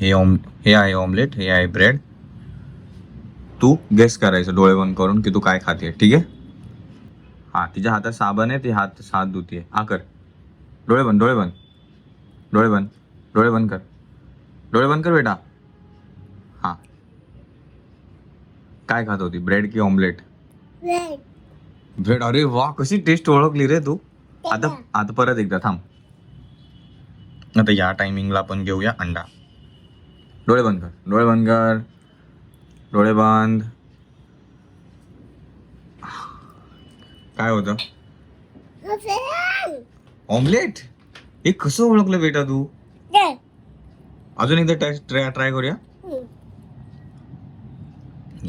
हे ऑम हे आहे ऑमलेट हे आहे ब्रेड तू गेस करायचं डोळे बंद करून की तू काय खाते ठीक आहे? हा तिच्या हातात साबण आहे ती हात हात धुतीये. हा कर. डोळे बंद डोळे बंद. डोळे बंद डोळे बंद कर. डोळे बंद कर बेटा. हा. काय खात होती ब्रेड की ऑमलेट ब्रेड अरे वा कशी टेस्ट ओळखली रे तू. आता आता परत एकदा थांब. आता या टायमिंगला आपण घेऊया अंडा. डोळे बंद कर डोळे बंद कर डोळे बंद काय होतं? ऑमलेट हे कसं ओळखलं बेटा तू? अजून एकदा ट्राय ट्राय करूया?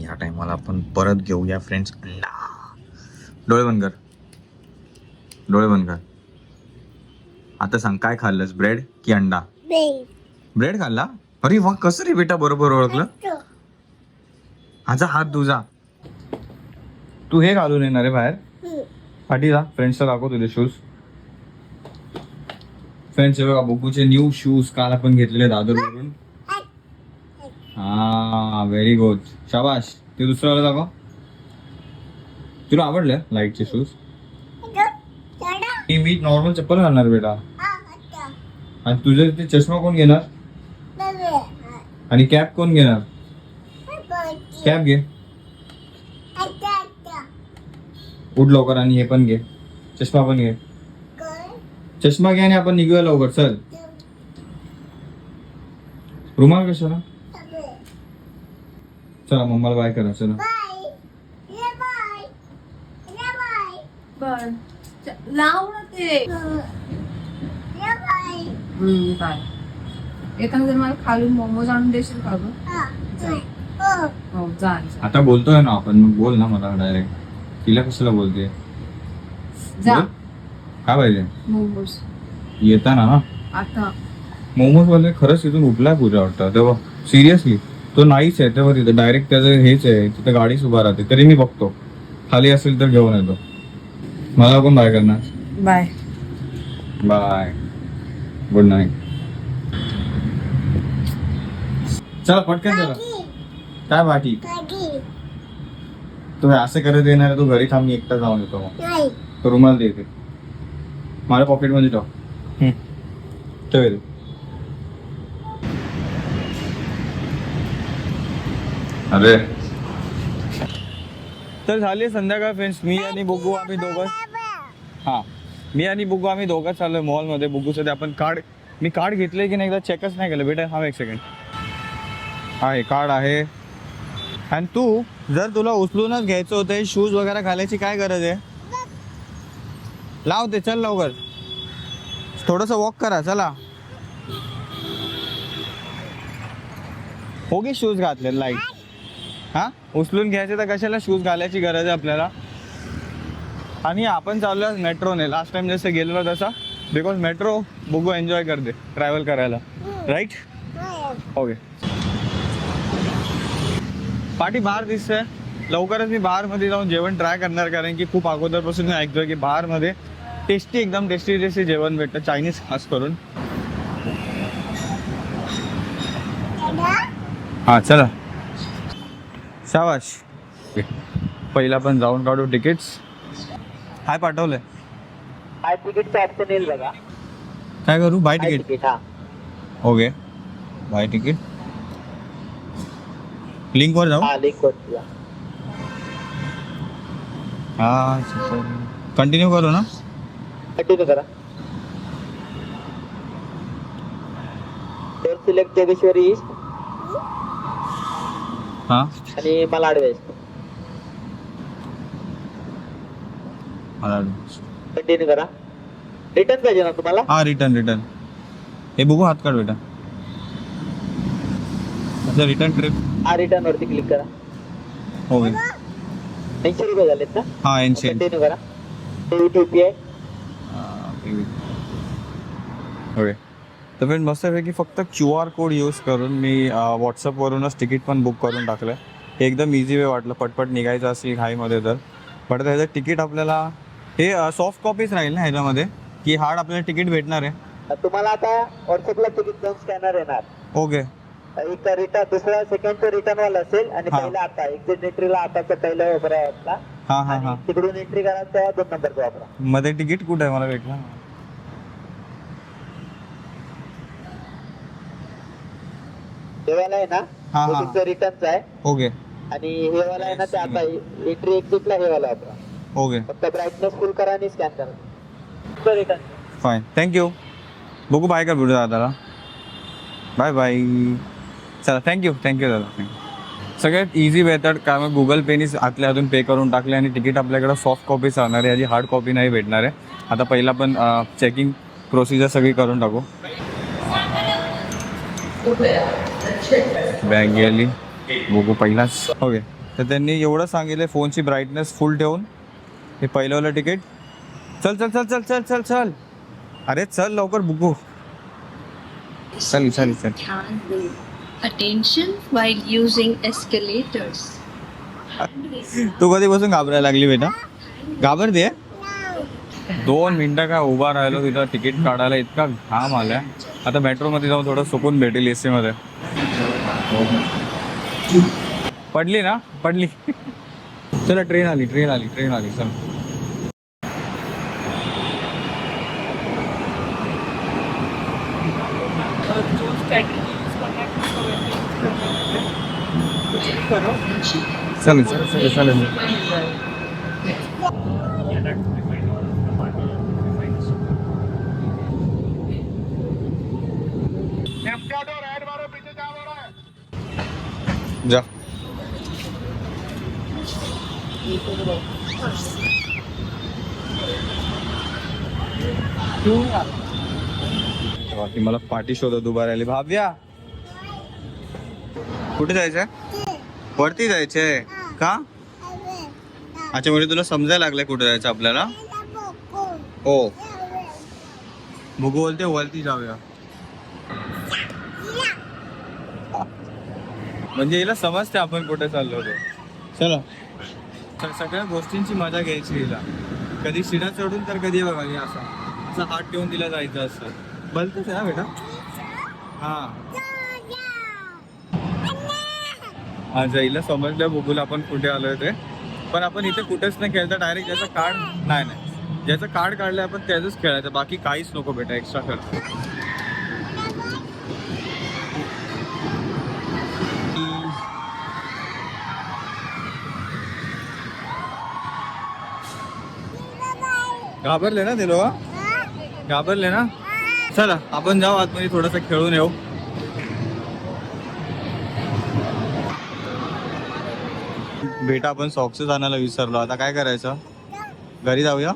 या टायमाला आपण परत घेऊया फ्रेंड्स अंडा डोळे बंद कर डोळे बंद कर आता सांग काय खाल्लंस? ब्रेड की अंडा? ब्रेड खाल्ला? अरे वा कसं रे बेटा बरोबर ओळखलं? माझा हात तुझा तू हे घालून येणार आहे बाहेर. पाठी जा फ्रेंड्सला दाखव तुझे शूज फ्रेंड्स बघा बुकूचे न्यू शूज काल आपण घेतलेले दादरवरून. हा व्हेरी गुड शाबाश ते दुसरं दाखव. तुला आवडलं लाईटचे शूज मी नॉर्मल चप्पल घालणार बेटा. आणि तुझे ते चष्मा कोण घेणार? आणि कॅप कोण घेणार? कॅप घे. उठ लवकर आणि हे पण घे. चष्मा पण घे. चष्मा घे आणि आपण निघूया लवकर. चल. रुमाल कशाला? चला मम्माला बाय करा. चला. लाव ना ते. हम्म, येताना जर मला खालून मोमोज आणून देशील का गं? हो जा. जा. आता बोलतोय ना आपण मग बोल ना मला डायरेक्ट तिला कशाला बोलते? जा. बोल. काय पाहिजे? मोमोज. येताना ना? आता. मोमोज वाले खरंच तिथून उठलाय पूजा वाटतं. तेव्हा सिरियसली तो नाहीच आहे. तेव्हा तिथं डायरेक्ट त्याचं हेच आहे. तिथं गाडीच उभा राहते. तरी मी बघतो. खाली असेल तर घेऊन येतो. मला कोण बाय करणार. बाय बाय गुड नाईट चला पटकन चला काय बाकी तू असं करत येणार आहे, तू घरी थांब मी एकटा जाऊन येतो मग. तो रुमाल देते माझ्या पॉकेटमध्ये हम्म. ठेव इथे. अरे. तर झाली संध्याकाळ फ्रेंड्स मी आणि बुगू आम्ही दोघं. हा. मी आणि बुगू आम्ही दोघं चाललोय मॉलमध्ये बुगूचं ते आपण कार्ड मी कार्ड घेतलंय की नाही एकदा चेकच नाही केलं. बेटा हा एक सेकंड आहे कार्ड आहे. आणि तू जर तुला उचलूनच घ्यायचं होतं शूज वगैरे घालायची काय गरज आहे? लाव ते चल लवकर. थोडस वॉक करा चला. हो गे शूज घातले लाइट हा? उचलून घ्यायचे तर कशाला शूज घालायची गरज आहे आपल्याला? आणि आपण चाललो मेट्रोने. लास्ट टाइम जसं गेलेलो तसा. बिकॉज मेट्रो बघू एन्जॉय करते. ट्रॅव्हल करायला. राईट ओके पाठी बाहेर दिसतंय. लवकरच मी बाहेरमध्ये जाऊन जेवण ट्राय करणार कारण की खूप अगोदरपासून मी ऐकतोय की बाहेरमध्ये टेस्टी एकदम टेस्टी टेस्टी जेवण भेटतं चायनीज खास करून. हा चला. शाबाश पहिला पण जाऊन काढू तिकीट्स हाय पाठवलंय. हाय तिकीटचं ऑप्शन येईल बघा. काय करू? बाय तिकीट हा. ओके बाय तिकीट लिंकवर जाऊ? हा लिंक जा. हा कंटिन्यू करू ना? कंटिन्यू करा. तर सिलेक्ट जगेश्वरी ईस्ट हा. आणि मलाड वेस्ट मला कंटिन्यू करा. रिटर्न पाहिजे ना तुम्हाला? हा रिटर्न रिटर्न हे बघू हात काढ बेटा. अच्छा रिटर्न ट्रिप हा रिटर्न वरती क्लिक करा. ओके ऐंशी रुपये झालेत ना? हा एनशे कंटिन्यू करा. यूपीआय ओके तर फ्रेंड मस्तपैकी फक्त क्यू आर कोड यूज करून मी व्हॉट्सअपवरूनच तिकीट पण बुक करून टाकलं हे एकदम इझी वे वाटलं. पटपट निघायचं असेल घाईमध्ये तर. बट आता ह्याचं तिकीट आपल्याला हे सॉफ्ट कॉपीच राहील ना ह्याच्यामध्ये? की हार्ड आपल्याला तिकीट भेटणार आहे? तुम्हाला आता व्हॉट्सअपला तिकीट स्कॅनर येणार. ओके एक रिटर्न दुसरा सेकंड तो रिटर्न वाला असेल आणि हा. पहिला आता एक्झिट एंट्रीला आताचा पहिला वापरा आपला. हा हा हा. आणि तिकडून एंट्री करा तेव्हा दोन नंबरचा वापरा. मध्ये तिकीट कुठे आहे? मला भेटला हेवाला आहे ना? हा, तो हा. तुमचा रिटर्नचा आहे. ओके. आणि हे वाला आहे ना ते आता एंट्री एक्झिटला हे वाला वापरा. ओके. फक्त ब्राईटनेस फुल करा आणि स्कॅन करा. रिटर्न फाईन थँक्यू बघू बाय कर भेटू दादाला. बाय बाय चला थँक्यू थँक्यू दादा थँक्यू सगळ्यात इझी मेथड काय मग गुगल पेनीच आतल्या अजून पे करून टाकले आणि तिकीट आपल्याकडे सॉफ्ट कॉपीच राहणार आहे याची हार्ड कॉपी नाही भेटणार आहे. आता पहिला पण चेकिंग प्रोसिजर सगळी करून टाकू. बॅग गेली बघू पहिलाच. ओके तर त्यांनी एवढं सांगितलं फोनची ब्राईटनेस फुल ठेवून. हे पहिलंवालं तिकीट चल चल चल चल चल चल चल. अरे चल लवकर बुकू चल चल चल. Attention while using escalators. तू कधीपासून घाबरायला लागली बेटा? घाबरते दोन मिनिटं काय उभा राहिलो तिथं तिकीट काढायला इतका घाम आलाय. आता मेट्रो मध्ये जाऊन थोडं सुकून भेटेल एसी मध्ये पडली ना? पडली. चला ट्रेन आली ट्रेन आली ट्रेन आली चल. चालेल चालेल चालेल जा. बाकी मला पाठी शोधत उभा राहिली. भाव्या कुठे जायचं वरती जायचंय. का? अच्छा म्हणजे तुला समजायला लागलंय कुठे जायचं आपल्याला? हो. भूगोल ते वरती जाऊया. म्हणजे हिला समजते आपण कुठे चाललो होतो. चला. तर सगळ्या गोष्टींची मजा घ्यायची हिला. कधी शिडा चढून तर कधी बघा असा. असा हात ठेवून तिला जायचं असतं. बलतच आहे ना बेटा? हा. जाईला समजलं बघूला आपण कुठे आलोय ते. पण आपण इथे कुठेच नाही खेळता डायरेक्ट ज्याचं कार्ड नाही नाही. ज्याचं कार्ड काढलंय आपण त्याचंच खेळायचं. बाकी काहीच नको बेटा एक्स्ट्रा खेळ घाबरले ना ते लोक? घाबरले ना? चला आपण जाऊ आतमध्ये थोडस खेळून येऊ. बेटा आपण सॉक्सेस आणायला विसरलो. आता काय करायचं? घरी जाऊया?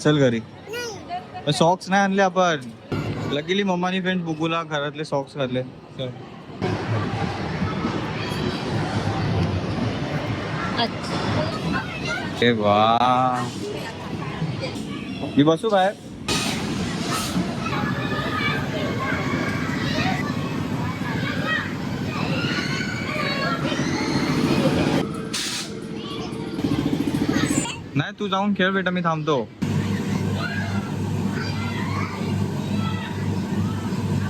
चल घरी. सॉक्स नाही आणले आपण. लकीली मम्मानी फ्रेंड बुगूला घरातले सॉक्स घातले. चल. वा. मी बसू बाहेर? नाही तू जाऊन खेळ बेटा मी थांबतो.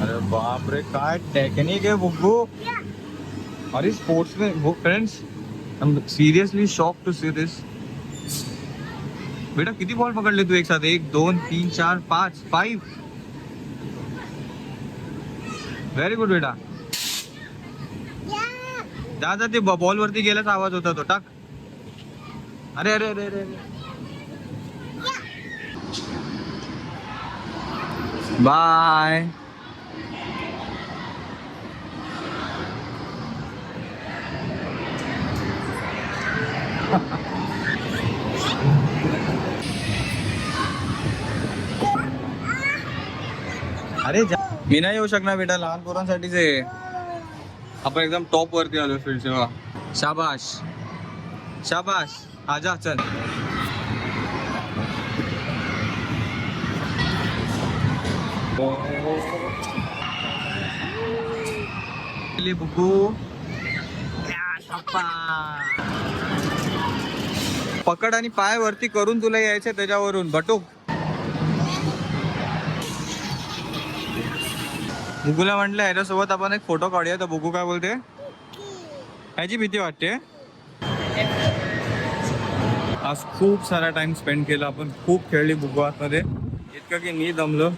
अरे बाप रे काय टेक्निक आहे बुग्गू अरे स्पोर्ट्स में वो friends I am seriously shock to see this बेटा किती बॉल पकडले तू एक साथ? एक दोन तीन चार पाच फाईव्ह व्हेरी गुड बेटा. जा जा ते बॉल वरती गेल्याचा आवाज़ होता तो. टाक. अरे अरे अरे अरे बाय. अरे मी नाही येऊ शकणार बेटा लहान पोरांसाठीच. आहे आपण एकदम टॉप वरती आलो फील्ड सेवा शाबाश. शाबाश. आजा चल. पकड आणि पाय वरती करून तुला यायचं त्याच्यावरून. बटूक बुगूला म्हटलं ह्याच्यासोबत आपण एक फोटो काढूया. तर बुगू काय बोलते? ह्याची भीती वाटते. आज खूप सारा टाइम स्पेंड केला आपण खूप खेळली बुगू आतमध्ये इतकं की मी दमलो.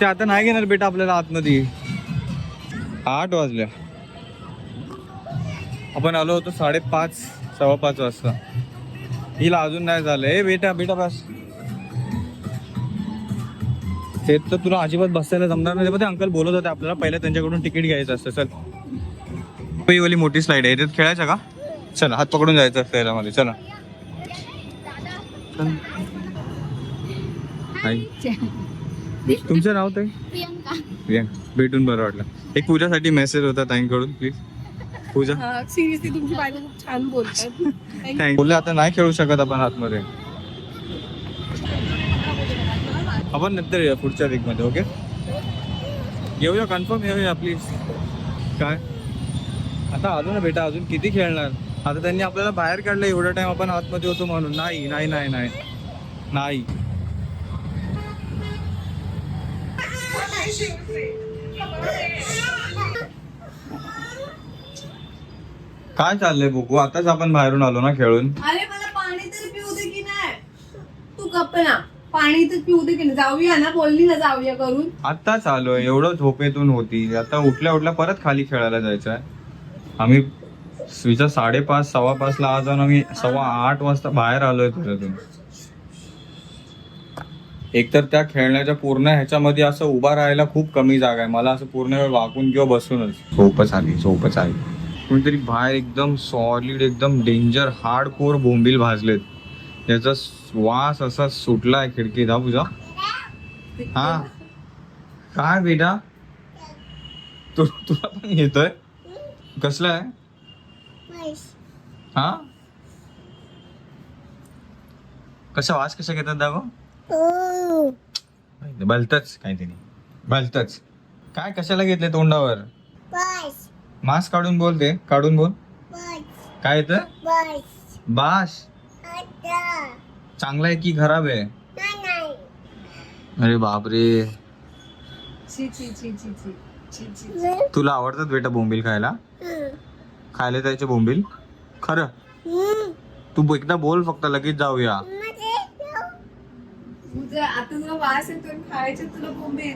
ते आता नाही घेणार बेटा आपल्याला आतमध्ये. आठ वाजल्या आपण आलो होतो साडेपाच सव्वा पाच वाजता. हिला अजून नाही झालं. ए बेटा बेटा बस. ते तर तुला अजिबात बसायला जमणार नाही. ते अंकल बोलत होते आपल्याला पहिले त्यांच्याकडून तिकीट घ्यायचं असतं. चल. ही वाली मोठी स्लाईड आहे. त्यात खेळायचं का? चला हात पकडून जायचं असतं याच्यामध्ये चला. हाय. तुमचं नाव ते प्रियांका. भेटून बरं वाटलं. एक पूजासाठी मेसेज होता ताईंकडून प्लीज पूजा. सिरियसली तुमची बायको खूप छान बोलतात. बोलले आता नाही खेळू शकत आपण आतमध्ये. आपण नंतर येऊया पुढच्या वीकमध्ये ओके येऊया कन्फर्म येऊया प्लीज काय? आता आलो ना बेटा अजून किती खेळणार? आता त्यांनी आपल्याला बाहेर काढलं एवढा टाइम आपण आतमध्ये होतो म्हणून. नाही नाही नाही नाही. नाही. काय चाललंय बुकू? आताच आपण बाहेरून आलो ना खेळून. अरे मला पाणी तरी पिऊ दे की नाही. तू गप्प ना. पाणी तर पिऊ दे की नाही. जाऊया ना बोलली ना जाऊया करून. आत्ताच आलोय. एवढं झोपेतून होती. आता उठल्या उठल्या परत खाली खेळायला जायचं आहे आम्ही स्विचा साडेपाच सव्वा पाचला आज जाऊन आम्ही सव्वा आठ वाजता बाहेर आलोय त्याच्यातून एकतर त्या खेळण्याच्या पूर्ण ह्याच्यामध्ये असं उभा राहायला खूप कमी जागा आहे. मला असं पूर्ण वेळ वाकून किंवा बसूनच. झोपच आली झोपच आली. कोणीतरी बाहेर एकदम सॉलिड एकदम डेंजर हार्ड कोर बोंबील भाजलेत. त्याचा वास असा सुटलाय खिडकीत हा पूजा? हा? काय बेटा? तू तुला पण येतोय? कसलं आहे? हा? कसा वास कसा घेतात दागो भलतच काहीतरी. भलतच काय कशाला घेतले तोंडावर? मास्क काढून बोल ते. काढून बोल. काय येतं? बास. चांगला आहे की खराब आहे? अरे बापरे. तुला आवडतात बेटा बोंबील खायला? खायला जायचे बोंबील? खरं? तू एकदा बोल फक्त लगेच जाऊया. तुझं आता तुला वास येतो खायचे तुला बोंबे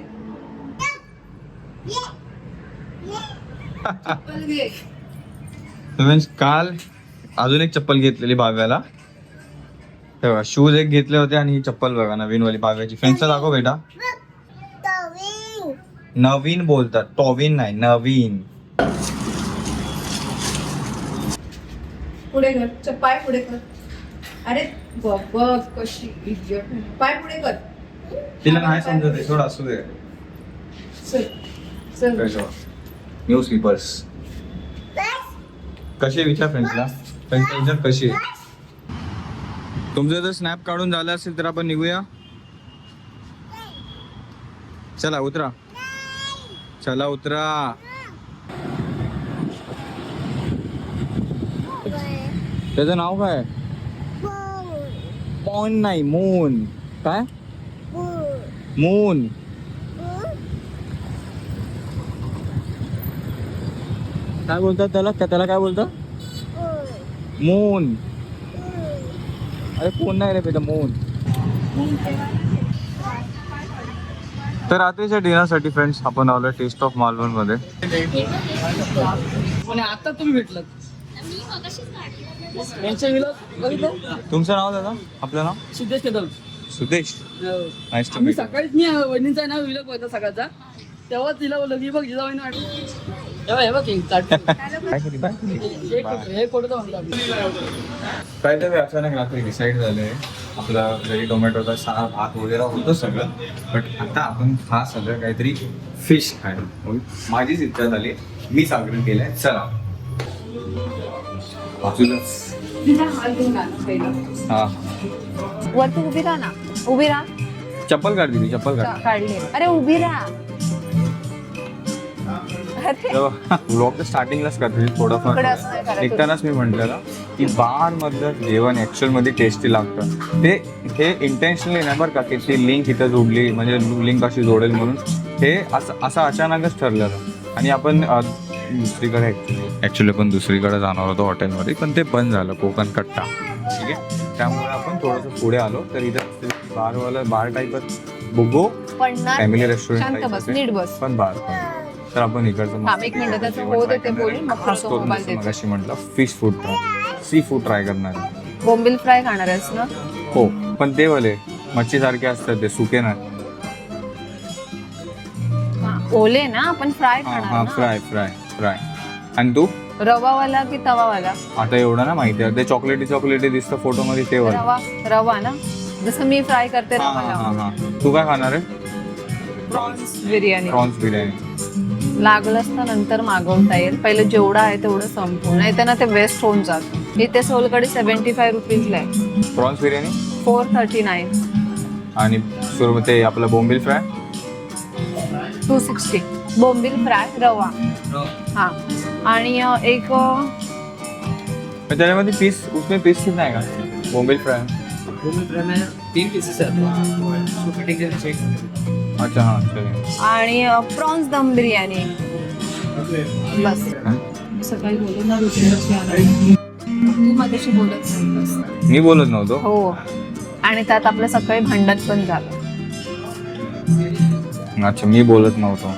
चप्पल घे. मीन्स काल अजून एक चप्पल घेतलेली भाव्याला तेव्हा शूज एक घेतले होते आणि ही चप्पल बघा नवीन वाली भाव्याची फ्रेंडचा दाखव बेटा. नवीन बोलतात. टॉविन नाही नवीन. पुढे कर च- पाय पुढे कर. अरे बघ बघ कशी idiot. पाय पुढे कर. तिला नाही समजत आहे असू दे. चल चल. कशी विचार फ्रेंड्सला फ्रेंड्सला विचार कशी आहे? तुमचं जर स्नॅप काढून झालं असेल तर आपण निघूया. चला उतरा. चला उतरा. त्याचं नाव काय? पॉन नाही मून. काय? मून. काय बोलतात त्याला? त्या- त्याला काय बोलतात? मून. अरे फोन नाही रे बेटा मून. तर रात्रीच्या डिनरसाठी फ्रेंड्स आपण आलोय टेस्ट ऑफ मालवणमध्ये. आता तुम्ही भेटलात. बघितलं? तुमचं नाव दादा? आपलं नाव? सिद्धेश कदम सुदेश. हो. नाईस टू आम्ही मीट सकाळीच मी वहिनीचा ना विलॉग बघितला सकाळचा. तेव्हा तिला बोललो की बघ जिजा वहिनी वाटलं. तेव्हा हे बघ हे चाट- काय केली बाय हे फोटो- हे फोटो तर म्हणतो आम्ही काहीतरी अचानक रात्री डिसाईड झालंय. आपला घरी टोमॅटोचा सहा भात वगैरे होतं सगळं. बट आता आपण हा सगळं काहीतरी फिश खायला. म्हणून माझीच इच्छा झाली. मीच आग्रह केलाय चला. बाजूलाच हा. वरती उभी राहा ना. उभी राहा. चप्पल काढ दिली चप्पल काढ. काढली. अरे उभी राहा. अरे. ब्लॉग स्टार्टिंगलाच करते थोडंफार. निघतानाच मी म्हटलेलं की बार मधलं जेवण ऍक्च्युअलमध्ये टेस्टी लागतं. ते हे इंटेन्शनली नाही बरं का की ती लिंक इथं जोडली म्हणजे लिंक अशी जोडेल म्हणून. हे असं असं अचानकच ठरलेलं. आणि आपण दुसरीकडे ॲक्च्युली ॲक्च्युली आपण दुसरीकडे जाणार होतो हॉटेलमध्ये पण ते बंद झालं कोकण कट्टा. ठीक आहे? त्यामुळे आपण थोडंसं पुढे आलो. तर इथं बारवाला बार टाईपच बुगो फॅमिली रेस्टॉरंट बस पण बार पण. तर आपण इकडचं मगाशी म्हटलं fish food try sea food try करणार. बोंबिल फ्राय खाणार आहेस ना? हो पण ते वाले मच्छी सारखे असतात ते सुके हा, ओले ना आपण फ्राय खाणार ना? Fry fry. फ्राय आणि तू? रवावाला की तवावाला? आता एवढं ना माहिती आहे. ते चॉकलेटी चॉकलेटी दिसतं फोटो मध्ये ते वाला. रवा रवा ना? जसं मी फ्राय करते हा हा रवा हा हा. तू काय खाणार आहे? प्रॉन्स बिर्याणी. प्रॉन्स बिर्याणी. लागलंच तर नंतर मागवता येईल. पहिले जेवढं आहे तेवढं संपवून. नाही तर ना ते वेस्ट होऊन जात. इथे सोलकडी सेव्हन्टी फाय रुपीजला आहे. Prawns biryani? Four thirty nine आणि सुरू ते आपलं बोंबिल फ्राय टू सिक्स्टी बोंबिल फ्राय रवा. हा. आणि अ, एक अ, पण त्याच्यामध्ये पीस उसमें पीस कितना आहे का? बोंबिल फ्राय. तीन पीसेस आहेत. अच्छा हां चलिए आणि प्रॉन्स दम बिर्याणी. बस. सकाळी बोलू ना तू माझ्याशी बोलत नव्हतास. मी बोलत नव्हतो. हो. आणि त्यात आपलं सकाळी भांडण पण झालं. अच्छा मी बोलत नव्हतो.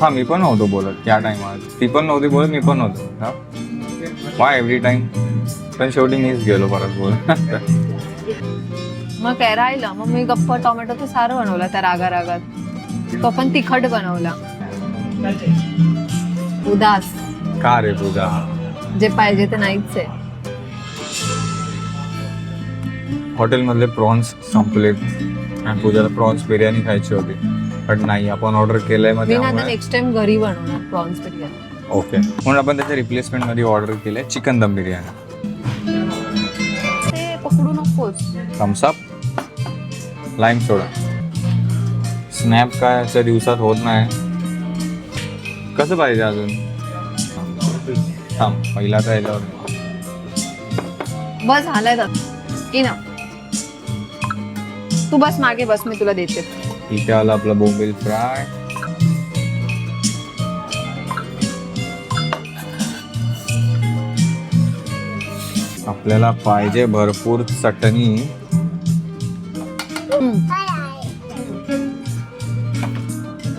हा मी पण नव्हतो बोलत त्या टाइमात ती पण नव्हती बोलत मी पण नव्हतो हा. वाय एव्हरी टाइम पण शेवटी मीच गेलो परत बोल. मग काय राहिलं? मग मी गप्प टोमॅटोचं सारं बनवलं त्या रागा रागात तो पण तिखट बनवला. उदास. का रे तुझा? जे पाहिजे ते नाहीच आहे. हॉटेलमधले प्रॉन्स संपले आणि पूजाला प्रॉन्स बिर्याणी खायची होती. पण नाही आपण ऑर्डर केलंय मग मी ना आता त्यामुळे. नेक्स्ट टाइम घरी बनवणार प्रॉन्स बिर्याणी. ओके. म्हणून आपण त्याच्या रिप्लेसमेंटमध्ये ऑर्डर केलंय चिकन दम बिर्याणी. ते पकडू नकोस. थम्सअप लाईम सोडा स्नॅप काय अशा दिवसात होत नाही. कसं पाहिजे अजून? थांब पहिला तर याच्यावर. बस झालाय तर ना. तू बस मागे बस मी तुला देते. इथे आलं आपलं बोंबील फ्राय आपल्याला पाहिजे भरपूर चटणी.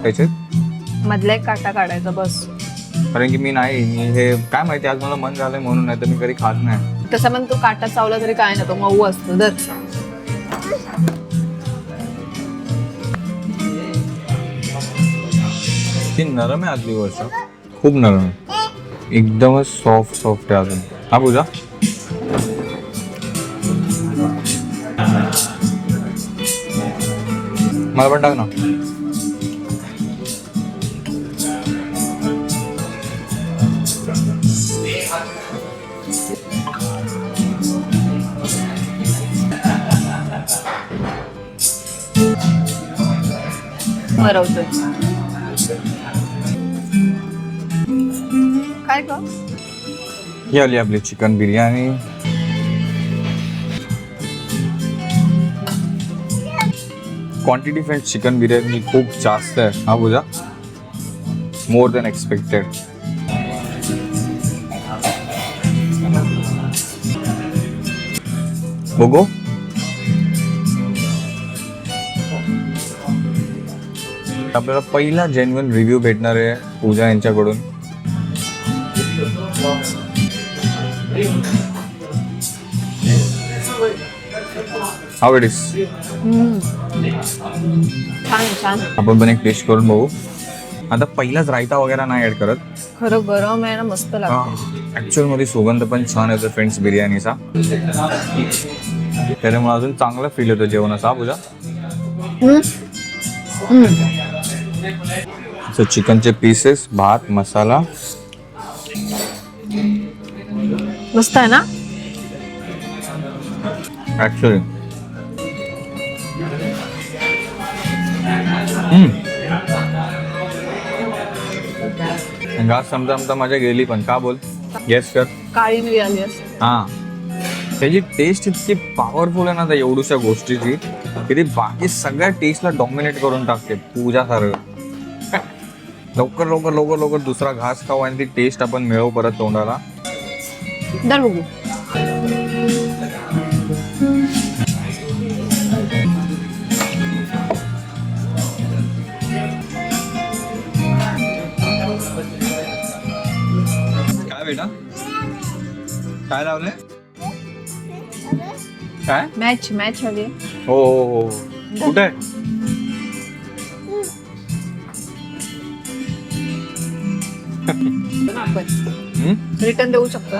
त्याच्यात? मधला एक काटा काढायचा बस. कारण की मी नाही मी हे काय माहिती आज मला मन झालंय म्हणून नाही तर मी कधी खात नाही. तसं पण तो काटा चावला तरी काय नव्हतो मऊ असतो दर किती नरम आहे आजली गोष्ट. खूप नरम आहे. एकदमच सॉफ्ट सॉफ्ट आहे अजून. हा पूजा. मला पण टाक ना. मरवतोय काय ग? ही आली आपली chicken biryani. Quantity friend chicken biryani खूप जास्त आहे. हा बुजा मोर दॅन एक्सपेक्टेड बघू. आपल्याला पहिला जेन्युन रिव्ह्यू भेटणार आहे पूजा यांच्याकडून. हाव इट इज छान छान. आपण पण एक टेस्ट करून बघू. आता पहिलाच रायता वगैरे नाही ऍड करत. खरं गरम आहे ना मस्त लागतं. ऍक्च्युअलमध्ये सुगंध पण छान येतो फ्रेंड्स बिर्याणीचा. त्याच्यामुळे अजून चांगला फील येतो जेवणाचा पूजा? सो चिकनचे पीसेस भात मसाला. मस्त आहे ना? ऍक्च्युअली घास समजा समजा माझ्या गेली पण. का बोल? येस कर काळी मिरी आली असते हा. त्याची टेस्ट इतकी पॉवरफुल आहे ना त्या एवढूशा गोष्टीची की ती बाकी सगळ्या टेस्टला डॉमिनेट करून टाकते पूजा सारखं लवकर लवकर लवकर लवकर दुसरा घास खाऊ आणि ती टेस्ट आपण मिळवू परत तोंडाला. दर बघू. काय बेटा काय लावलंय? काय? मॅच मॅच हवी. आहे. हो हो हो. कुठे? रिटर्न देऊ शकतो.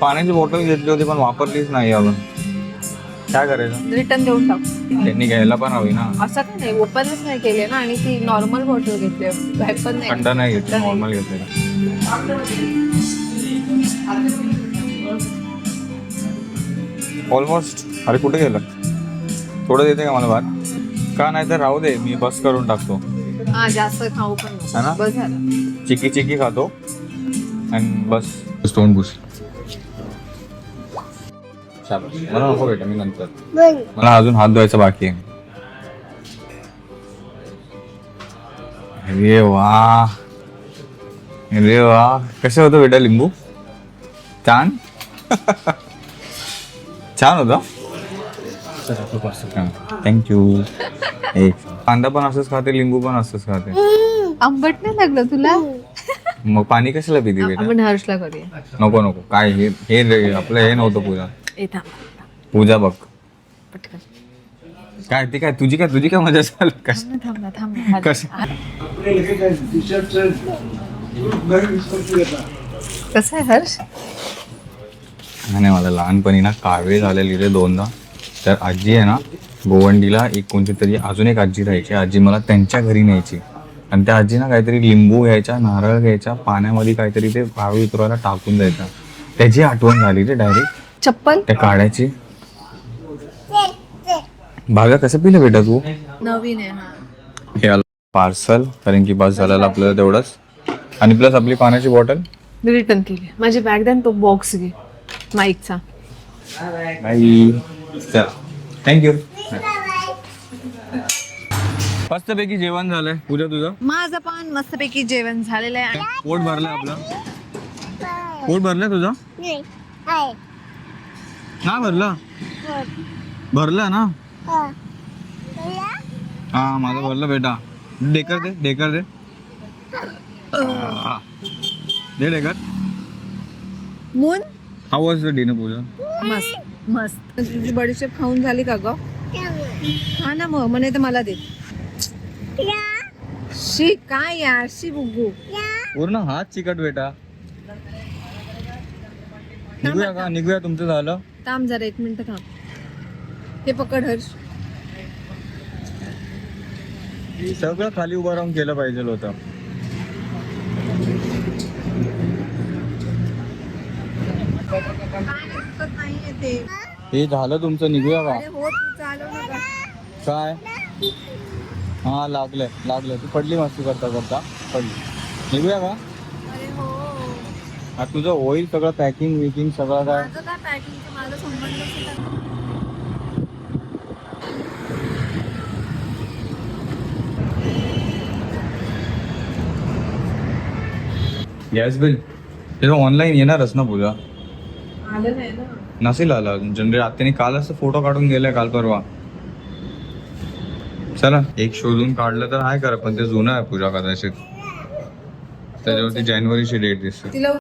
पाण्याची बॉटल घेतली होती पण वापरलीच नाही अजून. काय करायचं? रिटर्न देऊन टाकू त्यांनी घ्यायला पण हवी ना. असं काय नाही ओपनच नाही केले ना आणि ती नॉर्मल बॉटल घेतली. बाहेर पण नाही. थंड नाही घेतली. नॉर्मल घेतलेला ऑलमोस्ट अरे कुठे गेलं? थोडं देते का मला भात का नाही तर राहू दे मी बस करून टाकतो. जास्त खाऊ पण नको. हा ना? बस झालं. चिकी चिकी खातो. आणि बस. तोंड पुस शाबास. मला नको बेटा मी नंतर. मला अजून हात धुवायचा बाकी आहे. अरे वा. अरे वा. कसं होतं बेटा लिंबू? छान? छान होतं? थँक्यू कांदा पण असंच खाते लिंबू पण असंच खाते. आंबट नाही लागलं तुला? मग पाणी कशाला पिते बेटा? आपण हर्षला करूया. नको नको. काय हे हे रे- आपलं हे नव्हतं पूजा. ए थांब पूजा बघ. पटकन. काय ते काय तुझी काय तुझी काय मजा चालू कश थांब ना थांब ना कश? कसं आहे हर्ष? नाही मला लहानपणी ना कावीळ झालेली रे दोनदा. तर आजी आहे ना गोवंडीला एक कोणती तरी अजून एक आजी राहायची. आजी मला त्यांच्या घरी न्यायची. आणि त्या आजी ना काहीतरी लिंबू घ्यायच्या नारळ घ्यायच्या पाण्यामध्ये काहीतरी ते कावीळ उतरवायला टाकून द्यायचा. त्याची आठवण झाली रे डायरेक्ट चप्पल? त्या काढ्याची भागा कसं पिलं बेटा तू? नवीन आहे पार्सल कारण की बस झालेलं आपल्याला तेवढंच. आणि प्लस आपली पाण्याची बॉटल? मी रिटर्न केली. माझी बॅग द्या आणि तो बॉक्स घे. माईकचा. नाही चला. थँक्यू मस्तपैकी जेवण झालंय. पूजा तुझं? माझं पण मस्तपैकी जेवण झालेलं आहे. आणि पोट भरलंय आपलं. पोट भरलंय तुझं? ना भरलं? भरलं ना? हा माझं भरलं बेटा. डेकर दे डेकर दे. हा. दे डेकर moon? How was the dinner Pooja? मस्त मस्त. तुझी बडीशेप खाऊन झाली का ग? हा ना मग म्हणे तर मला दे. शी काय यार शी बुगू पूर्ण हात चिकट बेटा. निघूया का? निघूया तुमचं झालं. थांब जरा एक मिनिट थांब. हे पकड हर्ष. सगळं खाली उभं राहून केलं पाहिजे होतं. ते. हे झालं तुमचं निघूया का? हो तू चालव नका काय? हा लागलंय लागलंय. तू पडली मस्ती करता करता. पडली. निघूया का? अरे हो. हा तुझं होईल सगळं पॅकिंग विकिंग सगळं काय? माझं काय पॅकिंगचं माझा संबंध गॅस बिल ते ऑनलाईन येणारच ना पूजा. आलं नाही ना. नसेल आला जनरेट आत्याने कालच फोटो काढून गेलाय काल परवा. चला एक शोधून काढलं तर आहे करा पण ते जुनं आहे पूजा कदाचित. त्याच्यावरती जानेवारीची डेट दिसते.